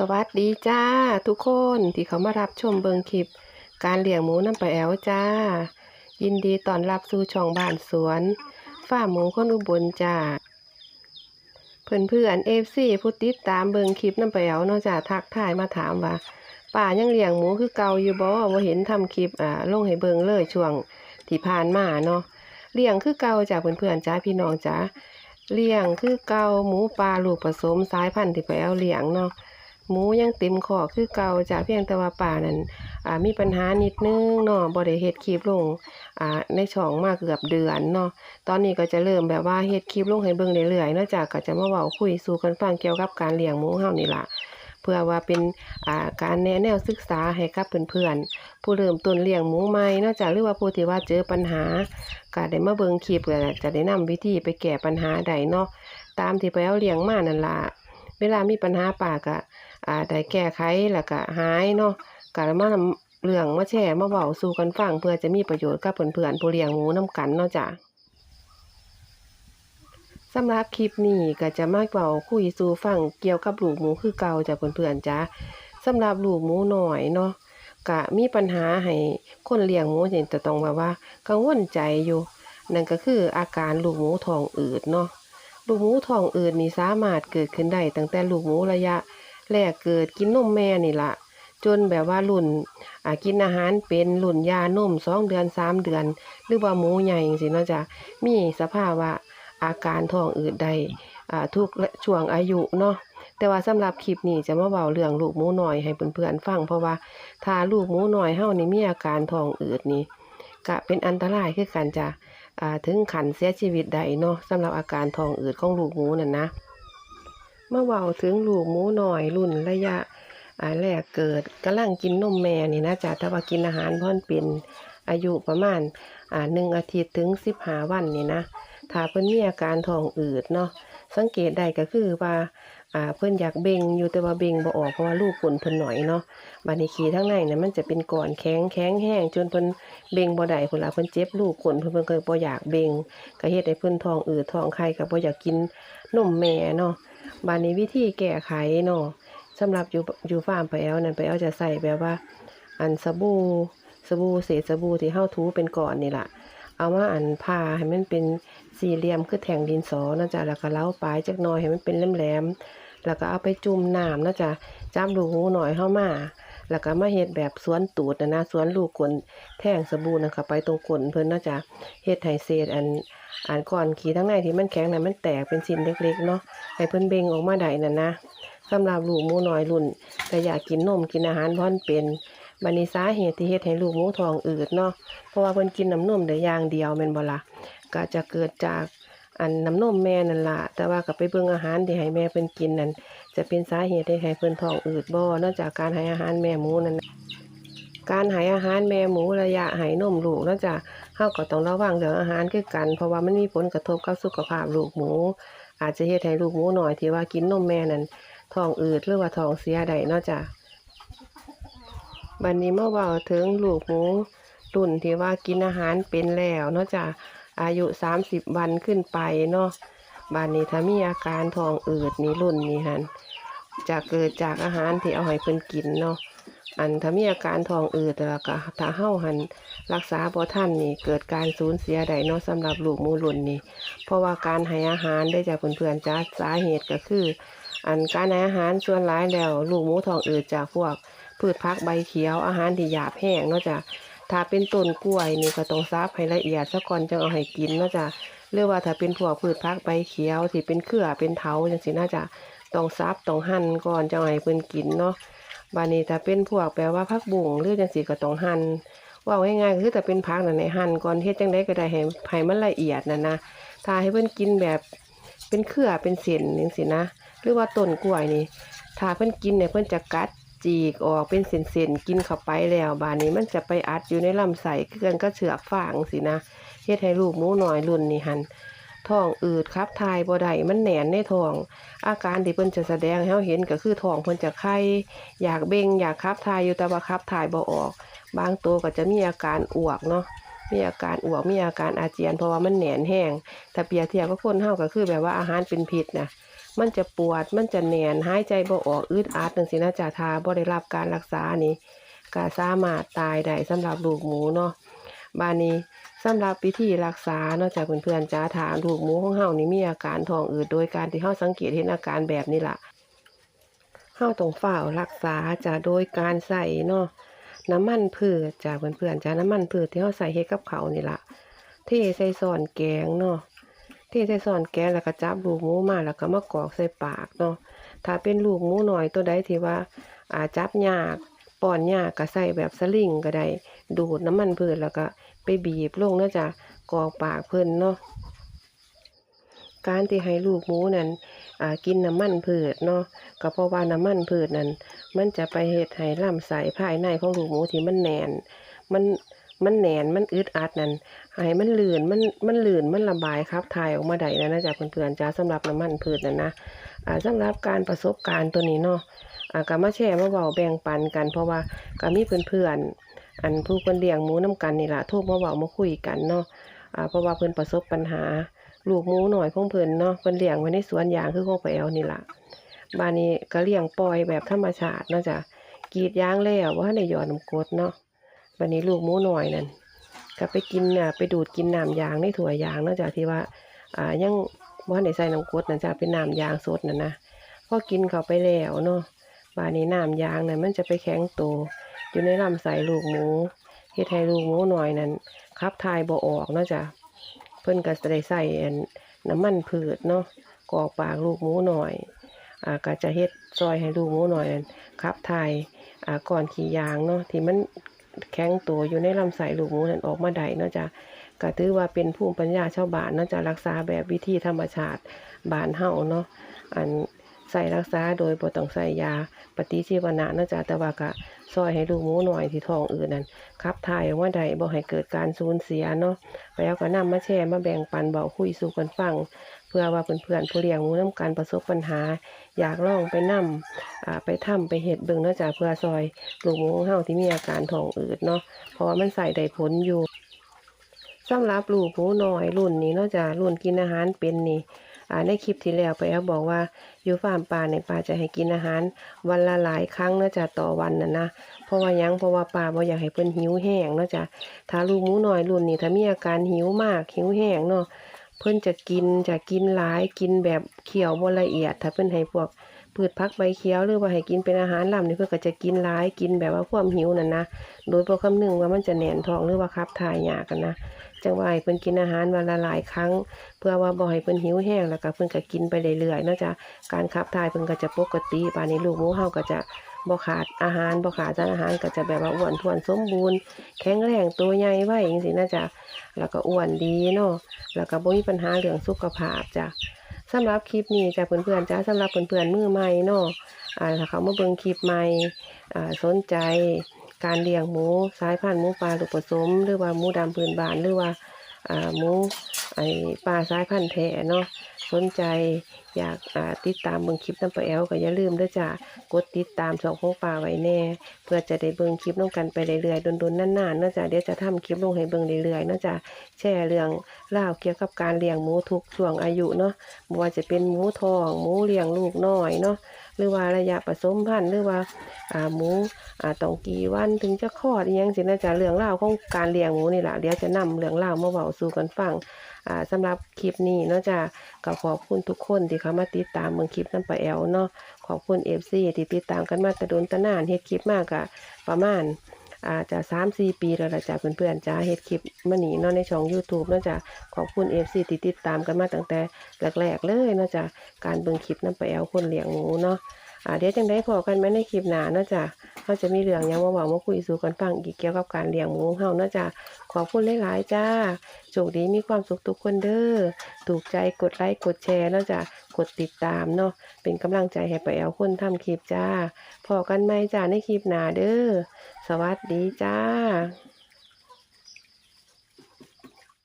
สวัสดีจ้า ทุกคนที่เขามารับชมเบิงคลิป การเลี้ยงหมูน้ำปลาแอวจ้า ยินดีต้อนรับสู่ช่องบ้านสวนฝ้าร์มหมูคนอุบลจ้า เพื่อนเพื่อนเอฟซีผู้ติดตามเบิงคลิปน้ำปลาแอวเนอกจากทักทายมาถามว่าป่ายังเลี้ยงหมูคือเก่าอยู่บ่ว่าเห็นทำคลิปอ่าลงให้เบิงเลยช่วงที่ผ่านมาเนาะเลี้ยงคือเก่าจ้าเพื่อนเพื่อนๆจ้าพี่น้องจ้าเลี้ยงคือเก่าหมูปลาลูกผสมสายพันธุ์ที่ไปเอาเลี้ยงเนาะ หมูยังเต็มขอคือเก่าจ้ะเพียงแต่ว่าป่านั้นมีปัญหานิดนึงเนาะบ่ได้เฮ็ดคลิปลงในช่องมากเกือบเดือนเนาะตอนนี้ก็จะเริ่มแบบว่าเฮ็ดคลิปลงให้เบิ่งเรื่อยๆนาะจ้ะก็จะมาเว้าคุยสู่กันฟังเกี่ยวกับการเลี้ยงหมูเฮานี่ล่ะเพื่อว่าเป็นการแนะแนวศึกษาให้กับเพื่อนๆผู้เริ่มต้นเลี้ยงหมูใหม่นาะจ้ะหรือว่าผู้ที่ว่าเจอปัญหาก็ได้มาเบิ่งคลิปก็จะได้นำวิธีไปแก้ปัญหาได้เนาะตามที่ไปเอาเลี้ยงมานั่นล่ะเวลามีปัญหาป่าก็อ่าได้แก้ไขแล้วก็หายเนาะก็มาเรื่องมาแชร์มาเว้าสู่กันฟังเพื่อจะมีประโยชน์กับเพื่อนๆผู้เลี้ยงหมูนํกันเนาะจ้ะสำหรับคลิปนี้ก็จะมาเว้าคุยสู่ฟังเกี่ยวกับลูกหมูคือเก่าจ้ะเพื่อนๆจ้ะสำหรับลูกหมูหน้อยเนาะก็มีปัญหาให้คนเลี้ยงหมูเนี่ยจะต้องแบบว่ากังวลใจอยู่ นั่นก็คืออาการลูกหมูท้องอืดเนาะลูกหมูท้องอืดนี่สามารถเกิดขึ้นได้ตั้งแต่ลูกหมูระยะ แรกเกิดกินนมแม่นี่ละจนแบบว่ารุ่นกินอาหารเป็นรุ่นยานมสองเดือนสามเดือน หรือว่าหมูใหญ่สิเนาะจ้ะมีสภาวะอาการท้องอืดได้อาทุกช่วงอายุเนาะแต่ว่าสำหรับคลิปนี้จะมาเว้าเรื่องลูกหมูหน้อยให้เพื่อนๆฟังเพราะว่าถ้าลูกหมูหน้อยเฮานี่มีอาการท้องอืดนี่ก็เป็นอันตรายคือกันจ้ะถึงขันเสียชีวิตได้เนาะสำหรับอาการท้องอืดของลูกหมูนั่นนะ เมื่อเว้าถึงลูกหมูหน่อยรุ่นระยะแรกเกิดกำลังกินนมแม่นี่นะจ๊ะแต่ว่ากินอาหารพ่อนเป็นอายุประมาณหนึ่งอาทิตย์ถึงสิบห้าวันนี่นะ ถ้าเพิ่นมีอาการท้องอืดเนาะสังเกตได้ก็คือว่าอ่าเพิ่นอยากเบ่งอยู่แต่ว่าเบ่งบ่ออกเพราะว่าลูกผลเพิ่นหน่อยเนาะบาดนี้ขี้ทั้งในเนี่ยมันจะเป็นก้อนแข็งแข็งแห้งจนเพิ่นเบ่งบ่ได้พุ่นล่ะเพิ่นเจ็บลูกขนเพิ่นเพิ่นก็บ่อยากเบ่งก็เฮ็ดให้เพิ่นท้องอืดท้องไข่ก็บ่อยากกินนมแม่เนาะบานนี้วิธีแก้ไขเนาะสำหรับอยู่อยู่ฟาร์มไปแอลนั่นไปแอลจะใส่แบบว่า อันสบู่สบู่เศษสบู่ที่เฮาถูเป็นก่อนนี่ล่ะเอามาอันผ่าให้มันเป็น สี่เหลี่ยมคือแทงดินสอนะจ๊ะแล้วก็เล้าปลายจักหน่อยให้มันเป็นแหลมๆแล้วก็เอาไปจุ่มน้ำนะจ๊ะจ้ำลูกหูหน่อยเข้ามาแล้วก็มาเฮ็ดแบบสวนตูดนะนะสวนลูกกลนแท่งสบู่นะคะไปตรงกลนเพิ่นนะจ๊ะเฮ็ดให้เศษอันอันก่อนขีทั้งในที่มันแข็งนะมันแตกเป็นชิ้นเล็กๆเนาะให้เพิ่นเบ่งออกมาได้นั่นนะสำหรับลูกหมูน้อยรุ่น แต่อยากกินนมกินอาหารพอนเป็นบันี้สาเหตุที่เฮ็ดให้ลูกหมูทองอืดเนาะเพราะว่าเพิ่นกินน้ำนมได้อย่างเดียวแม่นบ่ล่ะ ก็จะเกิดจากอันน้ำนมแม่นั่นละแต่ว่าก็ไปเบิ่งอาหารที่ให้แม่เพิ่นกินนั่นจะเป็นสาเหตุให้เพิ่นท้องอืดบ่นอกจากการให้อาหารแม่หมูนั่นการให้อาหารแม่หมูระยะให้นมลูกนอกจากเฮาก็ต้องระวังเรื่องอาหารคือกัน เพราะว่ามันมีผลกระทบกับสุขภาพลูกหมู อาจจะเฮ็ดให้ลูกหมูหน่อยที่ว่ากินนมแม่นั่นท้องอืดหรือว่าท้องเสียได้เนาะจ้ะบัดนนี้เมาเว้าถึงลูกหมูรุ่นที่ว่ากินอาหารเป็นแล้วเนาะจ้ะ อายุสามสิบวันขึ้นไปเนาะบัดนนี้ถ้ามีอาการท้องอืดนี่รุ่นนี้หันจะเกิดจากอาหารที่เอาให้เพิ่นกินเนาะอันถ้ามีอาการท้องอืดแล้วก็ถ้าเฮาหันรักษาบ่ทันนี่เกิดการสูญเสียได้เนาะสำหรับลูกมูรุ่นนี้เพราะว่าการให้อาหารได้จากเพื่อนๆจ้าสาเหตุก็คือ อันการให้อาหารส่วนร้ายแล้ว ลูกหมูท้องอืดจากพวกพืชพักใบเขียวอาหารที่หยาบแห้งเนาะจะ ถ้าเป็นต้นกล้วยนี่ก็ต้องซับให้ละเอียดซะก่อนจังเอาให้กินนะจ้ะหรือว่าถ้าเป็นพวกพืชพักใบเขียวที่เป็นเครือเป็นเถาจังสิน่าจะต้องซับต้องหั่นก่อนจังเอาให้เพิ่นกินเนาะบานี้ถ้าเป็นพวกแปลว่าพักบุ่งหรือจังสิก็ต้องหั่นว่าง่ายๆคือแต่เป็นพักนั่นในหั่นก่อนเฮ็ดจังได้ก็ได้ให้ให้มันละเอียดนะนะถ้าให้เพิ่นกินแบบเป็นเครือเป็นเส้นจังซี่นะ หรือว่าต้นกล้วยนี่ถ้าเพิ่นกินเนี่ยเพิ่นจะกัด จีกออกเป็นเส้นๆกินเข้าไปแล้วบาดนี้มันจะไปอัดอยู่ในลำไส้คือนก็เชือกฟางสินะเฮ็ดให้ลูกหมูน้อยรุ่นนี่หันท้องอืดครับทายบ่ได้มันแหนนในท้อง อาการที่เพิ่นจะแสดงให้เราเห็นก็คือท้องเพิ่นจะไข้อยากเบ่งอยากขับทายอยู่แต่ว่าขับทายบ่ออก บางตัวก็จะมีอาการอ้วกเนาะมีอาการอ้วกมีอาการอาเจียนเพราะว่ามันแหนนแห้งถ้าเปียเทียบกับคนเฮาก็คือแบบว่าอาหารเป็นพิษนะ มันจะปวด มันจะแหนนหายใจบ่ออกอึดอัดจังซี่นะจ๊ะถ้าบ่ได้รับการรักษานี่ก็สามารถตายได้สำหรับลูกหมูเนาะบานนี้สำหรับวิธีรักษาเนาะจ้ะเพื่อนๆจ้าถามลูกหมูของเฮานี่มีอาการท้องอืดโดยการที่เฮาสังเกตเห็นอาการแบบนี้ล่ะเฮาต้องเฝ้ารักษาจะโดยการใส่เนาะน้ำมันพืชจ้ะเพื่อนๆจ้ะน้ำมันพืชที่เฮาใส่เฮ็ดกับเขานี่ล่ะเทใส่ซอนแกงเนาะ เทใส่ซอนแกงแล้วก็จับลูกหมูมาแล้วก็มากรอกใส่ปากเนาะถ้าเป็นลูกหมูหน้อยตัวใดที่ว่าอาจับยากป้อนยากก็ใส่แบบสลิงก็ได้ดูดน้ำมันพืชแล้วก็ไปบีบลงนาะจ้ะกรอกปากเพิ่นเนาะการที่ให้ลูกหมูนั้นอ่ากินน้ำมันพืชเนาะก็เพราะว่าน้ำมันพืชนั้น มันจะไปเฮ็ดให้ลำไส้ภายในของลูกหมูที่มันแหนนมัน มันแหนนมันอึดอัดนั่นให้มันลื่นมันมันลื่นมันระบายครับถ่ายออกมาได้นะนะจ๊ะเพื่อนๆจ้าสำหรับน้ำมันพืชนั่นนะอ่าสำหรับการประสบการณ์ตัวนี้เนาะอ่าก็มาแชร์มาเว้าแบ่งปันกัน เพราะว่าก็มีเพื่อนๆอันผู้เพิ่นเลี้ยงหมูนํกันนี่ล่ะโทรมาเว้ามาคุยกันเนาะอ่าเพราะว่าเพิ่อนประสบปัญหาลูกหมูหน่อยของเพิ่อนเนาะเพิ่นเลี้ยงไว้ในสวนยางคือของไปแอลนี่ล่ะบ้านนี้ก็เลี้ยงปล่อยแบบธรรมชาติเนาะจ้ะกรีดยางแล้วว่าในหยอดน้ำกดเนาะ บ้านนี้ลูกหมูน้อยนั่นก็ไปกินน่ะไปดูดกินน้ำยางในถั่วยางเนาะจ้ะที่ว่าอ่ายังว่าในใส่น้ำกรดนั่นจ้ะเป็นน้ำยางสดนั่นนะพอกินเข้าไปแล้วเนาะบานนี้น้ำยางนั่นมันจะไปแข็งตัวอยู่ในลำไส้ลูกหมูเฮ็ดให้ลูกหมูน้อยนั่นขับถ่ายบ่ออกเนาะจ้ะเพิ่นก็จะได้ใส่น้ำมันพืชเนาะกอกปากลูกหมูหน้อยอ่าก็จะเฮ็ดซอยให้ลูกหมูหน่อยนั่นขับถ่ายอ่าก่อนขี่ยางเนาะที่มัน แข็งตัวอยู่ในลำไส้ลูกหมูนั่นออกมาได้เนาะจ้ะก็ถือว่าเป็นภูมิปัญญาชาวบ้านเนาะจะรักษาแบบวิธีธรรมชาติบ้านเฮาเนาะอันใส่รักษาโดยบ่ต้องใส่ยาปฏิชีวนะเนาะจ้ะแต่ว่าก็ซอยให้ลูกหมูหน่อยที่ท้องอืดนั่นขับถ่ายออกมาได้บ่ให้เกิดการสูญเสียเนาะแล้วก็นำมาแชร์มาแบ่งปันเบาคุยสู่กันฟัง เพื่อว่าเพื่อนๆผู้เลี้ยงหมูนํการประสบปัญหา อยากลองไปนำอ่าไปทำไปเฮ็ดเบิ่งเนาะจ้ะเพื่อซอยลูกหมูของเฮาที่มีอาการท้องอืดเนาะเพราะว่ามันใส่ได้ผลอยู่สำหรับลูกหมูน้อยรุ่นนี้นาะจ้ะรุ่นกินอาหารเป็นนี่ในคลิปที่แล้วไปเอาบอกว่าอยู่ฟาร์มปลาในปลาจะให้กินอาหาร วันละหลายครั้งนาะจ้ะต่อวันนะนะเพราะว่ายังเพราะว่าปลาบ่อยากให้เพิ่นหิวแห้งนาะจ้ะถ้าลูกหมูน้อยรุ่นนี้ถ้ามีอาการหิวมากหิวแห้งเนาะ เพิ่นจะกินจะกินหลายกินแบบเคี่ยวบละเอียด ถ้าเพิ่นให้พวกพืชผักใบเขียวหรือว่าให้กินเป็นอาหารลำนี่เพิ่นก็จะกินหลายกินแบบว่าความหิวนั่นนะโดยบ่คำนึงว่ามันจะแหนนท้องหรือว่าขับถ่ายยากันนะจังว่าให้เพิ่นกินอาหารวันละหลายครั้ง เพื่อว่าบ่ให้เพิ่นหิวแห้งแล้วก็เพิ่นก็กินไปเรื่อยๆนาะจ้ะการขับถ่ายเพิ่นก็จะปกติบานี้ลูกหมูเฮาก็จะ บ่ขาดอาหารบ่ขาดสารอาหารก็จะแบบว่าอ้วนท้วนสมบูรณ์ แข็งแรงตัวใหญ่ไว้จังซี่นะจ๊ะแล้วก็อ้วนดีเนาะแล้วก็บ่มีปัญหาเรื่องสุขภาพจ้ะสำหรับคลิปนี้จ้ะเพื่อนๆจ้ะสำหรับเพื่อนๆมือใหม่เนาะอ่าถ้าเขามาเบิ่งคลิปใหม่อ่าสนใจการเลี้ยงหมูสายพันธุ์หมูปลาหลูกผสม หรือว่าหมูดำพื้นบ้านหรือว่าหมู ไอ้ปลาสายพันธุ์แท้เนาะสนใจอยากติดตามเบิ่งคลิปน้ำปลาแอลก็อย่าลืมด้อจ้ะกดติดตามช่องของปลาไว้แน่ เพื่อจะได้เบิ่งคลิปน้องกันไปเรื่อยๆดนๆนานๆเนาะจ้ะเดี๋ยวจะทำคลิปลงให้เบิ่งเรื่อยๆเนาะจ้ะแชร์เรื่องเล่าเกี่ยวกับการเลี้ยงหมูทุกช่วงอายุเนาะบ่ว่าจะเป็นหมูทองหมูเลี้ยงลูกน้อยเนาะ หรือว่าระยะผสมพันธุ์หรือว่าอ่าหมูอ่าต้องกี่วันถึงจะคลอดอยังสินะจ๊ะเรื่องเล่าของการเลี้ยงหมูนี่แหละเดี๋ยวจะนำเรื่องเล่ามาเบาสู่กันฟังอ่าสำหรับคลิปนี้เนาะจ้ะก็ขอบคุณทุกคนที่เข้ามาติดตามเมืองคลิปน้ำปลาแอลเนาะขอบคุณเอฟซีที่ติดตามกันมาแต่โดนตะนานเฮ็ดคลิปมากอะประมาณ อาจจะสามสี่ปีแล้วล่ะจ้ะเพื่อนๆจ้าเฮ็ดคลิปมาหนีเนาะในช่อง YouTube เนาะจ้ะขอบคุณเอฟซีติดติดตามกันมาตั้งแต่แรกๆเลยเนาะจ้ะการเบิ่งคลิปน้ำไปแอลคนเลี้ยงหมูเนาะ อ่าเดี๋ยวจังได้พอกันไหมในคลิปหน้าเนาะจ้ะเขาจะมีเรื่องยังมาเว้ามาคุยสู่กันฟังอีกเกี่ยวกับการเลี้ยงหมูเฮาเนาะจ้ะขอบคุณหลายๆจ้าโชคดีมีความสุขทุกคนเด้อถูกใจกดไลค์กดแชร์เนาะจ้ะกดติดตามเนาะเป็นกำลังใจให้ไปแอลคนทำคลิปจ้าพอกันไหมจ้าในคลิปหน้าเด้อสวัสดีจ้า